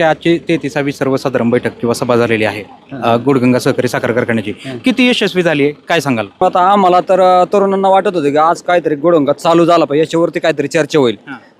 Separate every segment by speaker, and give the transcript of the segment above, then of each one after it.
Speaker 1: काय आजची तेहतीसावी सर्वसाधारण बैठक किंवा सभा झालेली आहे. अ, गुडगंगा सहकारी साखर कारखान्याची. किती यशस्वी झाली आहे? काय सांगाल?
Speaker 2: आता आम्हाला तर अ, तरुणांना वाटत होतं की आज काहीतरी गोडंगा चालू झाला पाहिजे याच्यावरती काहीतरी चर्चा होईल.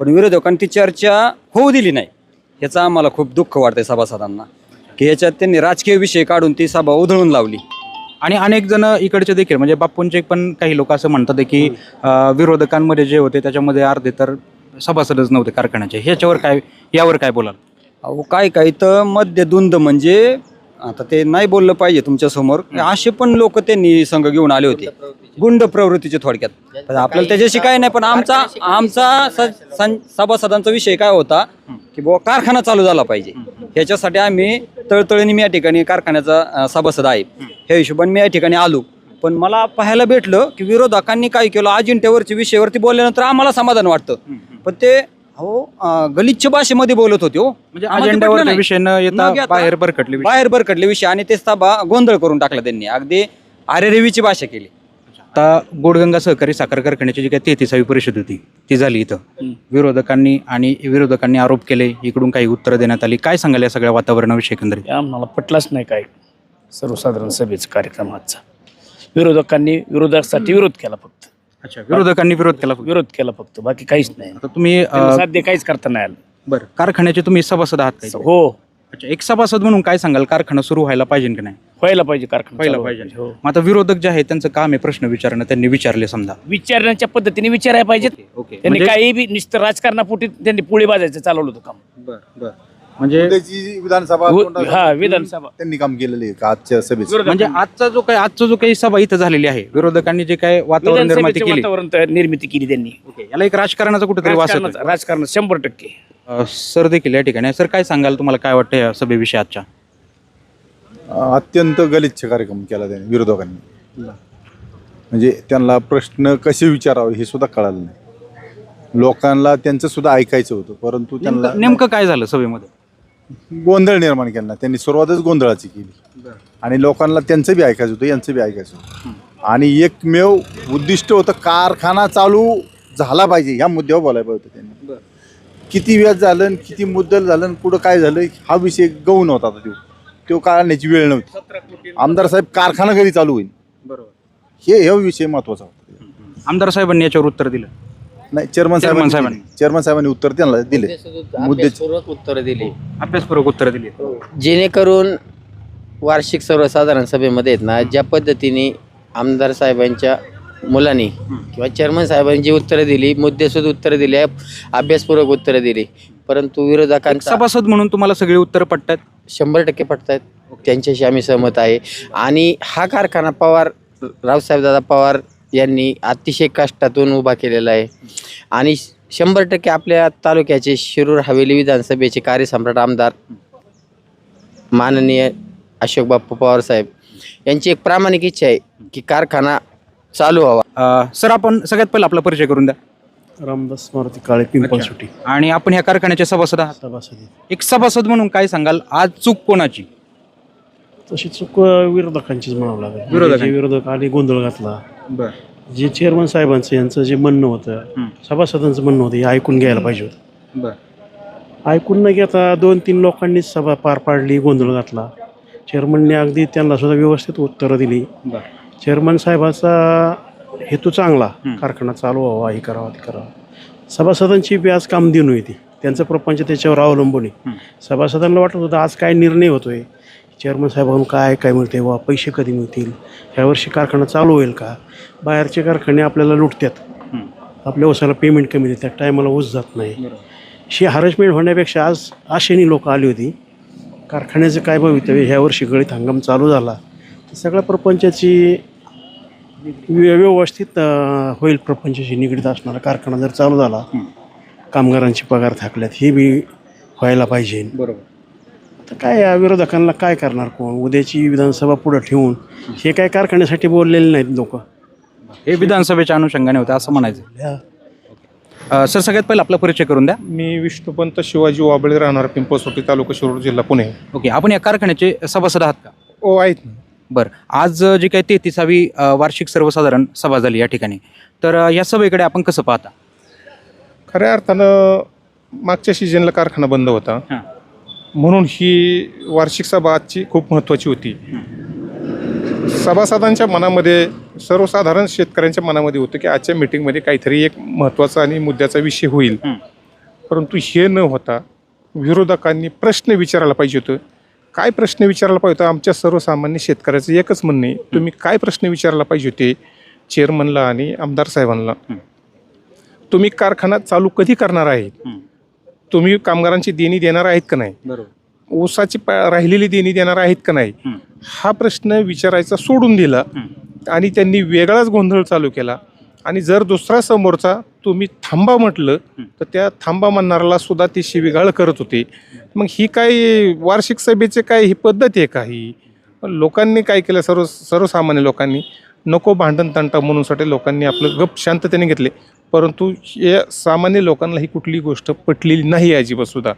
Speaker 2: पण विरोधकांनी ती चर्चा होऊ दिली नाही. याचं आम्हाला खूप दुःख वाटतंय सभासदांना. की याच्यात त्यांनी राजकीय विषय काढून ती सभा उधळून लावली.
Speaker 1: आणि अनेक जण इकडचे देखील म्हणजे बाप्पूंचे पण काही लोक असं म्हणतात की अ, विरोधकांमध्ये जे होते त्याच्यामध्ये अर्धे तर सभासदच नव्हते कारखान्याचे. ह्याच्यावर काय यावर काय बोलाल?
Speaker 2: अहो काय काय तर मध्य द्वंद म्हणजे आता ते नाही बोललं पाहिजे तुमच्यासमोर असे पण लोक त्यांनी संघ घेऊन आले होते. गुंड प्रवृत्तीचे. थोडक्यात. पण आपल्याला त्याच्याशी काय नाही पण आमचा आमचा स- सं- सभासदांचा विषय काय होता की बुवा कारखाना चालू झाला पाहिजे. ह्याच्यासाठी आम्ही तळतळीने मी या ठिकाणी कारखान्याचा अं, सभासद आहे. ह्या हिशोबाने मी या ठिकाणी आलो. पण मला पाहायला भेटलं की विरोधकांनी काय केलं अजिंठ्यावरच्या विषयावरती बोलल्यानंतर आम्हाला समाधान वाटतं. पण ते हो गलिच्छ भाषेमध्ये बोलत होते हो.
Speaker 1: म्हणजे
Speaker 2: आम्हाला ते पटलं
Speaker 1: अजेंड्यावर
Speaker 2: नाही.
Speaker 1: विषय न
Speaker 2: न
Speaker 1: येता
Speaker 2: घेता
Speaker 1: बाहेर बरकटले विषय.
Speaker 2: बाहेर बरकडले विषय आणि ते सभा गोंधळ करून टाकला त्यांनी. अगदी आरेरेवीची भाषा केली.
Speaker 1: आता गोडगंगा सहकारी साखर कारखान्याची जी काही तेहतीसावी परिषद होती ती झाली इथं. विरोधकांनी आणि विरोधकांनी आरोप केले इकडून काही उत्तरं देण्यात आली. काय सांगाल या सगळ्या वातावरणाविषयी एकंदरीत?
Speaker 3: आम्हाला पटलाच नाही काय सर्वसाधारण सभेचा कार्यक्रम आजचा. विरोधकांनी विरोधासाठी विरोध केला फक्त.
Speaker 1: अच्छा विरोधकांनी विरोध केला फक्त.
Speaker 3: विरोध केला फक्त बाकी काहीच नाही.
Speaker 1: आता तुम्ही अ,
Speaker 3: त्यांना साध्य काहीच करता नाही आलं.
Speaker 1: बरं कारखान्याचे तुम्ही सभासद आहात काय
Speaker 3: हो.
Speaker 1: अच्छा एक सभासद म्हणून काय सांगाल कारखाना सुरू व्हायला पाहिजे की नाही?
Speaker 3: व्हायला पाहिजे कारखाना
Speaker 1: व्हायला
Speaker 3: चालू
Speaker 1: पाहिजे.
Speaker 3: हो.
Speaker 1: मग आता विरोधक जे आहे त्यांचं काम आहे प्रश्न विचारणं त्यांनी विचारले समजा.
Speaker 3: विचारण्याच्या पद्धतीने विचारायला पाहिजेत.
Speaker 1: ओके
Speaker 3: त्यांनी
Speaker 1: म्हणजे
Speaker 3: काही बी नुसतं राजकारणापोटी त्यांनी पुढे बाजायचं चालवलं होतं काम.
Speaker 1: बर बर. म्हणजे
Speaker 4: विधानसभा
Speaker 3: उ-
Speaker 4: तोंडात
Speaker 3: हा
Speaker 4: घेऊन
Speaker 3: विधानसभा.
Speaker 4: त्यांनी काम केलेलं आहे का आजच्या सभेत
Speaker 1: म्हणजे आजचा जो काही आजचा जो काही सभा इथं झालेली आहे विरोधकांनी जे काही वातावरण निर्माती
Speaker 3: विधानसभेचं
Speaker 1: केली.
Speaker 3: वातावरण तयार- निर्मिती केली त्यांनी.
Speaker 1: ओके याला एक राजकारणाचा कुठेतरी वास येतोय.
Speaker 3: राजकारणाचं राजकारण शंभर टक्के.
Speaker 1: अ, सर देखील या ठिकाणी. सर काय सांगाल तुम्हाला? काय वाटतं या सभेविषयी आजच्या?
Speaker 4: अत्यंत गलिच्छ कार्यक्रम केला त्याने विरोधकांनी. म्हणजे त्यांना प्रश्न कसे विचारावे हे सुद्धा कळालं नाही. लोकांना त्यांचं सुद्धा ऐकायचं होतं परंतु त्यांना
Speaker 1: नेमकं नेमकं काय झालं सभेमध्ये?
Speaker 4: गोंधळ निर्माण केला. त्यांनी सुरुवातच गोंधळाची केली. आणि लोकांना त्यांचं बी ऐकायचं होतं यांचं बी ऐकायचं होतं. आणि एकमेव उद्दिष्ट होतं कारखाना चालू झाला पाहिजे ह्या मुद्द्यावर बोलायला पाहिजे होतं त्यांनी. किती व्याज झालं आणि किती मुद्दल झालं आणि पुढं काय झालं हा विषय गौण होता तो. तो काढण्याची वेळ नव्हती. आमदार साहेब कारखाना कधी चालू होईल?
Speaker 1: बरोबर.
Speaker 4: हे हे विषय महत्त्वाचा होता.
Speaker 1: आमदार साहेबांनी याच्यावर उत्तर दिलं.
Speaker 4: नाही चेअरमन
Speaker 1: चेअरमन
Speaker 4: साहेबांनी
Speaker 1: साहेबांनी.
Speaker 4: दिले. चेअरमन साहेबांनी उत्तर त्यांना दिले. मुद्दे
Speaker 5: अभ्यासपूर्वक उत्तर दिली.
Speaker 1: अभ्यासपूर्वक उत्तर दिली.
Speaker 5: जेणेकरून वार्षिक सर्वसाधारण सभेमध्ये आहेत ना ज्या पद्धतीने आमदार साहेबांच्या मुलांनी किंवा चेअरमन साहेबांनी जी उत्तरं दिली मुद्देसूद उत्तरं दिली अभ्यासपूर्वक उत्तरं दिली. परंतु विरोधकांचा
Speaker 1: सभासद म्हणून तुम्हाला सगळी उत्तर पटतात?
Speaker 5: शंभर टक्के पडतायत त्यांच्याशी आम्ही सहमत आहे. आणि हा कारखाना पवार रावसाहेबदादा पवार यांनी अतिशय कष्टातून उभा केलेला आहे. आणि शंभर टक्के आपल्या तालुक्याचे शिरूर हवेली विधानसभेचे कार्यसम्राट आमदार माननीय अशोक बाप्पू पवार साहेब यांची एक प्रामाणिक इच्छा आहे की कारखाना चालू व्हावा.
Speaker 1: अ, सर आपण सगळ्यात पहिला आपला परिचय करून द्या.
Speaker 6: रामदास मारुती काळे पिंपळ सुटी
Speaker 1: आणि आपण ह्या कारखान्याचे सभासद आहात.
Speaker 6: सभासदी.
Speaker 1: एक सभासद म्हणून काय सांगाल? आज चूक कोणाची?
Speaker 6: तशी चूक अं, विरोधकांचीच म्हणावं लागेल.
Speaker 1: विरोधकांची.
Speaker 6: जे विरोधक आले गोंधळ घातला
Speaker 1: बर.
Speaker 6: जे चेअरमन साहेबांचं यांचं जे म्हणणं होतं. सभासदांचं म्हणणं होतं हे ऐकून घ्यायला पाहिजे होतं.
Speaker 1: बर.
Speaker 6: ऐकून न घेता दोन तीन लोकांनीच सभा पार पाडली गोंधळ घातला. चेअरमनने अगदी त्यांना सुद्धा व्यवस्थित उत्तरं दिली. चेअरमन साहेबाचा हेतू चांगला. कारखाना चालू व्हावा हे करावा ते करावा. सभासदांची बी आज काम देणू येते. त्यांचं प्रपंच त्याच्यावर अवलंबून आहे. सभासदांना वाटत होतं आज काय निर्णय होतोय? चेअरमन साहेबांना काय काय मिळते वा पैसे कधी मिळतील? ह्या वर्षी कारखाना चालू होईल का? बाहेरचे कारखाने आपल्याला लुटतात. आपल्या ऊसाला पेमेंट कमी देतात. टायमाला ऊस जात नाही. अशी हॅरेसमेंट होण्यापेक्षा आज आशेनी लोक आली होती. कारखान्याचं काय भवितव्य? ह्या वर्षी गळीत हंगाम चालू झाला. तर सगळ्या प्रपंचाची व्य- व्यवस्थित होईल प्रपंचाशी निगडीत असणारा कारखाना जर चालू झाला कामगारांचे पगार थाकल्यात. हे बी व्हायला पाहिजे.
Speaker 1: बरोबर.
Speaker 6: तर काय या विरोधकांना काय करणार कोण? उद्याची विधानसभा पुढं ठेवून हे काय कारखान्यासाठी बोललेले नाहीत लोक.
Speaker 1: हे विधानसभेच्या अनुषंगाने होते असं म्हणायचं. अ, सर सगळ्यात पहिला आपला परिचय करून द्या.
Speaker 7: मी विष्णुपंत शिवाजी वाबळे राहणार पिंपळसोटी तालुका शिरूर जिल्हा पुणे.
Speaker 1: ओके आपण या कारखान्याचे सभासद आहात का?
Speaker 7: ओ आहेत ना.
Speaker 1: बरं आज अ, जी काही तेहतीसावी अ, वार्षिक सर्वसाधारण सभा झाली या ठिकाणी. तर अ, या सभेकडे आपण कसं पाहता?
Speaker 7: खऱ्या अर्थानं मागच्या सीजनला कारखाना बंद होता.
Speaker 1: हां.
Speaker 7: म्हणून ही वार्षिक सभा आजची खूप महत्त्वाची होती. सभासदांच्या मनामध्ये सर्वसाधारण शेतकऱ्यांच्या मनामध्ये होतं की आजच्या मीटिंगमध्ये काहीतरी एक महत्त्वाचा आणि मुद्द्याचा विषय होईल. परंतु हे न होता विरोधकांनी प्रश्न विचारायला पाहिजे होतं. काय प्रश्न विचारायला पाहिजे होतं? आमच्या सर्वसामान्य शेतकऱ्याचं एकच म्हणणे तुम्ही काय प्रश्न विचारायला पाहिजे होते? चेअरमनला आणि आमदार साहेबांना. तुम्ही कारखाना चालू कधी करणार आहे. तुम्ही कामगारांची देणी देणार आहेत का नाही?
Speaker 1: बरोबर.
Speaker 7: ऊसाची पा- राहिलेली देणी देणार आहेत का नाही?
Speaker 1: हं.
Speaker 7: हा प्रश्न विचारायचा सोडून दिला
Speaker 1: हं.
Speaker 7: आणि त्यांनी वेगळाच गोंधळ चालू केला. आणि जर दुसरा समोरचा तुम्ही थांबा म्हटलं
Speaker 1: हं.
Speaker 7: तर त्या थांबा म्हणणाऱ्याला सुद्धा ती शिवीगाळ करत होते. मग ही काय वार्षिक सभेचे काय ही पद्धत आहे का ही? लोकांनी काय केलं? सर्व सर्वसामान्य लोकांनी नको भांडण तंटा म्हणूनसाठी लोकांनी आपलं गप शांततेने घेतले. परंतु हे सामान्य लोकांना ही कुठली गोष्ट पटलेली नाही अजिबातसुद्धा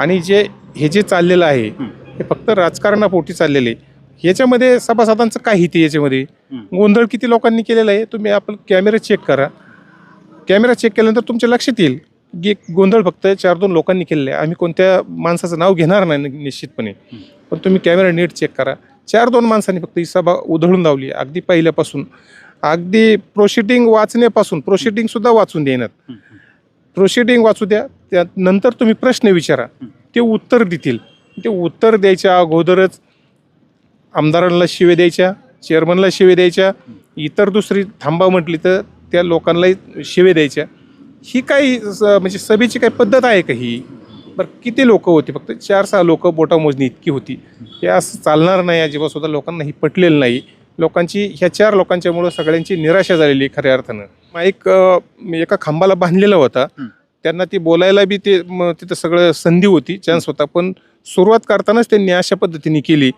Speaker 7: आणि जे हे जे चाललेलं आहे
Speaker 1: हे
Speaker 7: फक्त राजकारणापोटी चाललेले आहे. याच्यामध्ये सभासदांचं काय हित याच्यामध्ये? गोंधळ किती लोकांनी केलेला आहे तुम्ही आपण कॅमेरा चेक करा. कॅमेरा चेक केल्यानंतर तुमच्या लक्षात येईल की एक गोंधळ फक्त चार दोन लोकांनी केलेलं आहे. आम्ही कोणत्या माणसाचं नाव घेणार नाही निश्चितपणे. पण तुम्ही कॅमेरा नीट चेक करा. चार दोन माणसांनी फक्त ही सभा उधळून लावली अगदी पहिल्यापासून. अगदी प्रोसिडिंग वाचण्यापासून प्रोसिडिंग सुद्धा वाचून देण्यात. प्रोसिडिंग वाचू द्या त्यानंतर तुम्ही प्रश्न विचारा. ते उत्तर देतील. ते उत्तर द्यायच्या अगोदरच आमदारांना शिवे द्यायच्या चेअरमनला शिवे द्यायच्या इतर दुसरी थांबा म्हटली तर त्या लोकांनाही शिवे द्यायच्या. ही काही म्हणजे सभेची काही पद्धत आहे का ही? बरं किती लोक होती? फक्त चार सहा लोक बोटा मोजणी इतकी होती. हे असं चालणार नाही अजिबात सुद्धा लोकांना ही पटलेलं नाही. लोकांची ह्या चार लोकांच्यामुळं सगळ्यांची निराशा झालेली खऱ्या अर्थानं. मग एक खांबाला बांधलेला होता. त्यांना ती बोलायला बी ते तिथं सगळं संधी होती चान्स होता. पण सुरुवात करतानाच त्यांनी अशा पद्धतीने केली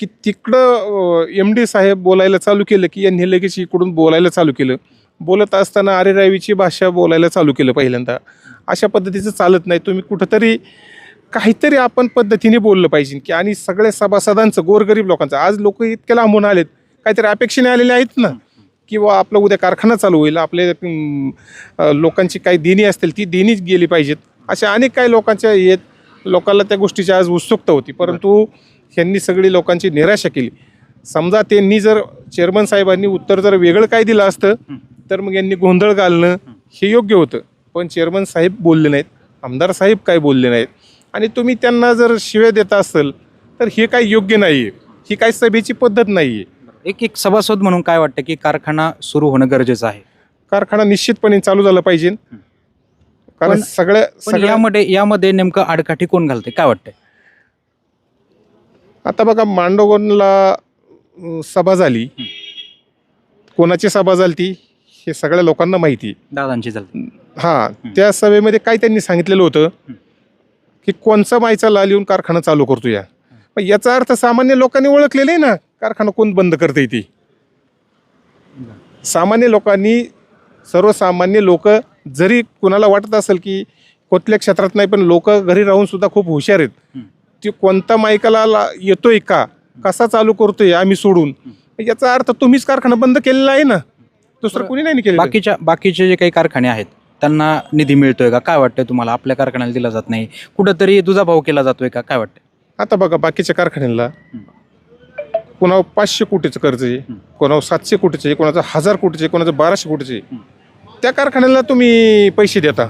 Speaker 7: की तिकडं एम डी साहेब बोलायला चालू केलं की यांनी लगेच इकडून बोलायला चालू केलं. बोलत असताना अरे रावीची भाषा बोलायला चालू केलं पहिल्यांदा. अशा पद्धतीचं चालत नाही. तुम्ही कुठंतरी काहीतरी आपण पद्धतीने बोललं पाहिजे की आणि सगळ्या सभासदांचं गोरगरीब लोकांचं. आज लोक इतक्या लांबून आलेत. काहीतरी अपेक्षेने आलेल्या आहेत ना? किंवा आपलं उद्या कारखाना चालू होईल आपले अं, अं, लोकांची काही देणी असतील ती देणीच गेली पाहिजेत. अशा अनेक काही लोकांच्या येत लोकांना त्या गोष्टीची आज उत्सुकता होती. परंतु ह्यांनी सगळी लोकांची निराशा केली. समजा त्यांनी जर चेअरमन साहेबांनी उत्तर जर वेगळं काय दिलं असतं तर मग यांनी गोंधळ घालणं हे योग्य होतं. पण चेअरमन साहेब बोलले नाहीत आमदार साहेब काय बोलले नाहीत. आणि तुम्ही त्यांना जर शिव्या देता असेल तर हे काय योग्य नाही आहे ही काय सभेची पद्धत नाही आहे
Speaker 1: एक एक सभासद म्हणून काय वाटतं की कारखाना सुरू होणं गरजेचं आहे?
Speaker 7: कारखाना निश्चितपणे चालू झाला पाहिजे. कारण
Speaker 1: पण-
Speaker 7: सगळ्या
Speaker 1: पण
Speaker 7: सगळ्या
Speaker 1: यामध्ये यामध्ये नेमकं आडकाठी कोण घालते? काय वाटतंय?
Speaker 7: आता बघा मांडोगनला अं, सभा झाली. कोणाची सभा झाली ती हे सगळ्या लोकांना माहिती.
Speaker 1: दादांची चालते
Speaker 7: हा त्या सभेमध्ये काय त्यांनी सांगितलेलं होतं की कोणचा मायचा लाल येऊन कारखाना चालू करतो या पण याचा अर्थ सामान्य लोकांनी ओळखलेलं आहे ना कारखाना कोण बंद करते ती? सामान्य लोकांनी सर्वसामान्य लोक जरी कुणाला वाटत असेल की कुठल्या क्षेत्रात नाही पण लोक घरी राहून सुद्धा खूप हुशार आहेत. ती कोणता मायकाला ला- येतोय का? कसा चालू करतोय आम्ही सोडून? याचा अर्थ तुम्हीच कारखाना बंद केलेला आहे ना? दुसरं. कुणी नाही केलं
Speaker 1: बाकीच्या बाकीचे जे काही कारखाने आहेत त्यांना निधी मिळतोय का? काय वाटतंय तुम्हाला? आपल्या कारखान्याला दिला जात नाही. कुठंतरी तुझा भाव केला जातोय का? काय वाटतंय?
Speaker 7: आता बघा बाकीच्या कारखान्यांना कोणावर पाचशे कोटीचं कर्ज आहे कोणावर सातशे कोटीचं आहे कोणाचं हजार कोटीचं आहे कोणाचं बाराशे कोटीचं आहे. त्या कारखान्याला तुम्ही पैसे देता.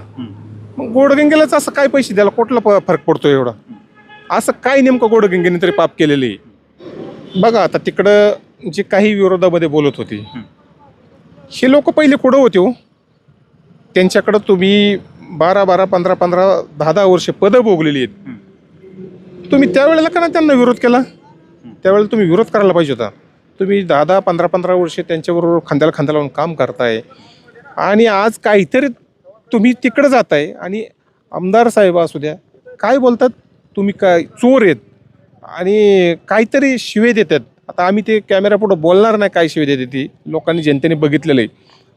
Speaker 7: मग गोडगंगेलाच असं काय पैसे द्यायला कुठला फरक पडतो एवढा? असं काय नेमकं गोडगंगेने तरी पाप केलेले आहे? बघा आता तिकडं जे काही विरोधामध्ये बोलत होते हे लोक पहिले कुठं होते हो? त्यांच्याकडं तुम्ही बारा बारा पंधरा पंधरा दहा दहा वर्ष पदं भोगलेली आहेत. तुम्ही त्यावेळेला का ना त्यांना विरोध केला? त्यावेळेला तुम्ही विरोध करायला पाहिजे होता. तुम्ही दहा दहा पंधरा पंधरा वर्षे त्यांच्याबरोबर खांद्याला खांद्याला लावून काम करताय. आणि आज काहीतरी तुम्ही तिकडं जाताय आणि आमदार साहेब असू द्या काय बोलतात? तुम्ही काय चोर आहेत आणि काहीतरी शिवे देतात आता आम्ही ते कॅमेरा पुढं बोलणार नाही काय शिवे देते ती. लोकांनी जनतेने बघितलेलं आहे.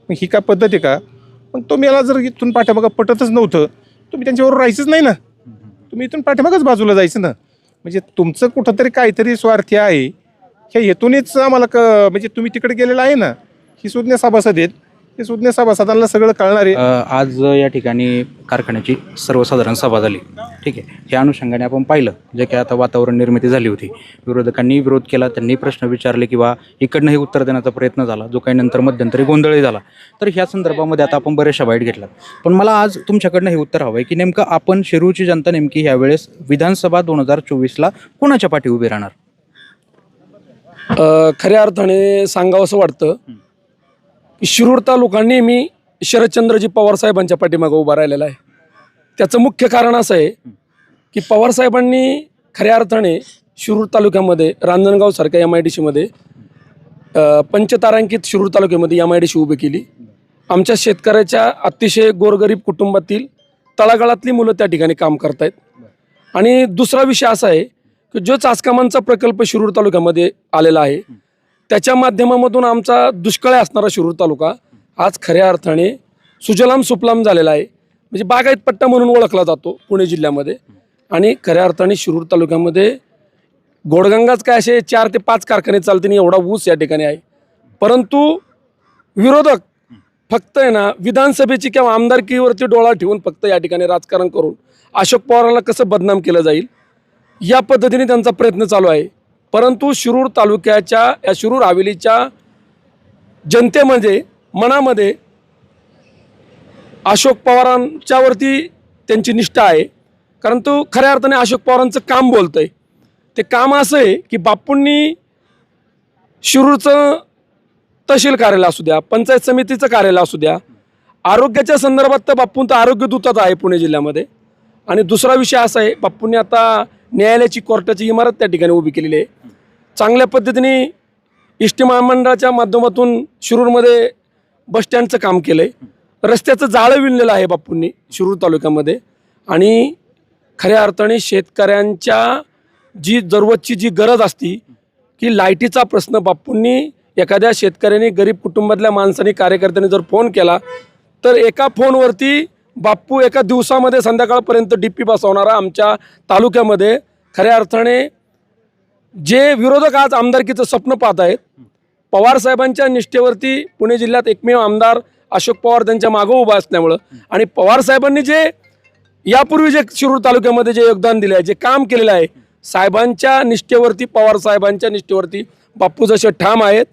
Speaker 7: मग ही काय पद्धत आहे का? मग तुम्ही याला जर इथून पाठीमागं पटतच नव्हतं. तुम्ही त्यांच्याबरोबर राहायचंच नाही ना. तुम्ही इथून पाठीमागच बाजूला जायचं ना. म्हणजे तुमचं कुठंतरी काहीतरी स्वार्थी आहे. ह्या हेतूनच आम्हाला क म्हणजे तुम्ही तिकडे गेलेला आहे ना. ही सुज्ञ सभासद आहेत. हे सुज्ञ सभासदांना सगळं कळणार. आहे
Speaker 1: अ, आज या ठिकाणी कारखान्याची सर्वसाधारण सभा झाली. ठीक आहे. या अनुषंगाने आपण पाहिलं जे काही आता वातावरण निर्मिती झाली होती. विरोधकांनी विरोध केला त्यांनी प्रश्न विचारले किंवा इकडनंही उत्तर देण्याचा प्रयत्न झाला जो काही नंतर मध्यंतरी गोंधळही झाला. तर ह्या संदर्भामध्ये आता आपण बऱ्याचशा बाईट घेतल्या पण मला आज तुमच्याकडनं हे उत्तर हवं आहे की नेमकं आपण शिरूरची जनता नेमकी ह्यावेळेस विधानसभा दोन हजार चोवीसला कोणाच्या पाठी उभी राहणार?
Speaker 8: अ, खऱ्या अर्थाने सांगावं असं वाटतं शिरूर तालुका नेहमी शरदचंद्रजी पवार साहेबांच्या पाठीमागं उभा राहिलेला आहे. त्याचं मुख्य कारण असं आहे की पवारसाहेबांनी खऱ्या अर्थाने शिरूर तालुक्यामध्ये रांजणगावसारख्या एम आय डी सीमध्ये पंचतारांकित शिरूर तालुक्यामध्ये एम आय डी सी उभी केली. आमच्या शेतकऱ्याच्या अतिशय गोरगरीब कुटुंबातील तळागाळातली मुलं त्या ठिकाणी काम करतायत. आणि दुसरा विषय असा आहे की जो चासकामांचा प्रकल्प शिरूर तालुक्यामध्ये आलेला आहे त्याच्या माध्यमामधून आमचा दुष्काळ असणारा शिरूर तालुका आज खऱ्या अर्थाने सुजलाम सुफलाम झालेला आहे. म्हणजे बागायत पट्टा म्हणून ओळखला जातो पुणे जिल्ह्यामध्ये. आणि खऱ्या अर्थाने शिरूर तालुक्यामध्ये गोडगंगाच काय असे चार ते पाच कारखाने चालतील एवढा ऊस या ठिकाणी आहे. परंतु विरोधक फक्त आहे ना विधानसभेची किंवा आमदारकीवरती डोळा ठेवून फक्त या ठिकाणी राजकारण करून अशोक पवारांना कसं बदनाम केलं जाईल या पद्धतीने त्यांचा प्रयत्न चालू आहे. परंतु शिरूर तालुक्याच्या या शिरूर हवेलीच्या जनतेमध्ये मनामध्ये अशोक पवारांच्यावरती त्यांची निष्ठा आहे. कारण तो खऱ्या अर्थाने अशोक पवारांचं काम बोलतं आहे ते काम असं आहे की बापूंनी शिरूरचं तहसील कार्यालय असू द्या पंचायत समितीचं कार्यालय असू द्या आरोग्याच्या संदर्भात तर बापून तर आरोग्य दूतात आहे पुणे जिल्ह्यामध्ये. आणि दुसरा विषय असा आहे बापूंनी आता न्यायालयाची कोर्टाची इमारत त्या ठिकाणी उभी केलेली आहे. चांगल्या पद्धतीने इष्टी महामंडळाच्या माध्यमातून शिरूरमध्ये बसस्टँडचं काम केलं आहे रस्त्याचं जाळं विणलेलं आहे बापूंनी शिरूर तालुक्यामध्ये. आणि खऱ्या अर्थाने शेतकऱ्यांच्या जी जरूरतची जी गरज असती की लाईटीचा प्रश्न बापूंनी एखाद्या शेतकऱ्याने गरीब कुटुंबातल्या माणसाने कार्यकर्त्यांनी जर फोन केला तर एका फोनवरती बाप्पू एका दिवसामध्ये संध्याकाळपर्यंत डी पी बसवणारा आमच्या तालुक्यामध्ये खऱ्या अर्थाने जे विरोधक आज आमदारकीचं स्वप्न पाहत आहेत पवार साहेबांच्या निष्ठेवरती पुणे जिल्ह्यात एकमेव आमदार अशोक पवार त्यांच्या मागं उभा असल्यामुळं आणि पवार साहेबांनी जे यापूर्वी जे शिरूर तालुक्यामध्ये जे योगदान दिलं आहे जे काम केलेलं आहे साहेबांच्या निष्ठेवरती पवार साहेबांच्या निष्ठेवरती बाप्पू जसे ठाम आहेत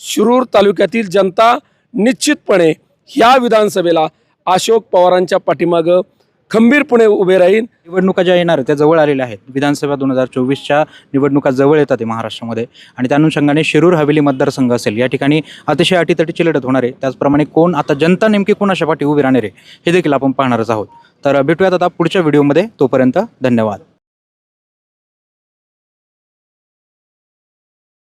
Speaker 8: शिरूर तालुक्यातील जनता निश्चितपणे ह्या विधानसभेला अशोक पवारांच्या पाठीमागं खंबीरपणे उभे राहील.
Speaker 1: निवडणुका ज्या येणार आहेत त्या जवळ आलेल्या आहेत. विधानसभा दोन हजार चोवीसच्या निवडणुका जवळ येतात महाराष्ट्रामध्ये. आणि त्या अनुषंगाने शिरूर हवेली मतदारसंघ असेल. या ठिकाणी अतिशय अटीतटीची लढत होणार आहे. त्याचप्रमाणे कोण आता जनता नेमकी कोणाच्या पाठी उभी राहणार आहे हे देखील आपण पाहणारच आहोत. तर भेटूयात आता पुढच्या व्हिडिओमध्ये. तोपर्यंत धन्यवाद.